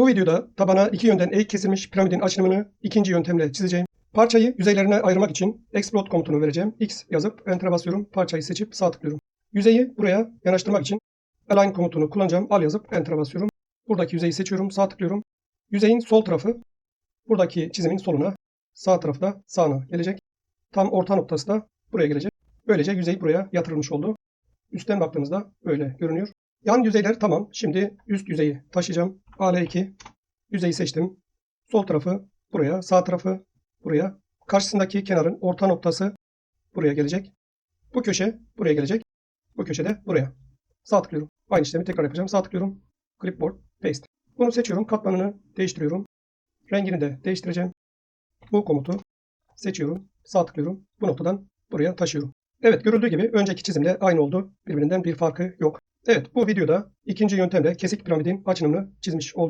Bu videoda tabana iki yönden eğik kesilmiş piramidin açılımını ikinci yöntemle çizeceğim. Parçayı yüzeylerine ayırmak için explode komutunu vereceğim. X yazıp enter'a basıyorum. Parçayı seçip sağ tıklıyorum. Yüzeyi buraya yanaştırmak için align komutunu kullanacağım. Al yazıp enter'a basıyorum. Buradaki yüzeyi seçiyorum. Sağ tıklıyorum. Yüzeyin sol tarafı buradaki çizimin soluna, sağ tarafı da sağına gelecek. Tam orta noktası da buraya gelecek. Böylece yüzey buraya yatırılmış oldu. Üstten baktığımızda böyle görünüyor. Yan yüzeyler tamam. Şimdi üst yüzeyi taşıyacağım. AL2 yüzeyi seçtim. Sol tarafı buraya, sağ tarafı buraya. Karşısındaki kenarın orta noktası buraya gelecek. Bu köşe buraya gelecek. Bu köşe de buraya. Sağ tıklıyorum. Aynı işlemi tekrar yapacağım. Sağ tıklıyorum. Clipboard, paste. Bunu seçiyorum. Katmanını değiştiriyorum. Rengini de değiştireceğim. Bu komutu seçiyorum. Sağ tıklıyorum. Bu noktadan buraya taşıyorum. Evet görüldüğü gibi önceki çizimle aynı oldu. Birbirinden bir farkı yok. Evet bu videoda ikinci yöntemle kesik piramidin açılımını çizmiş olduk.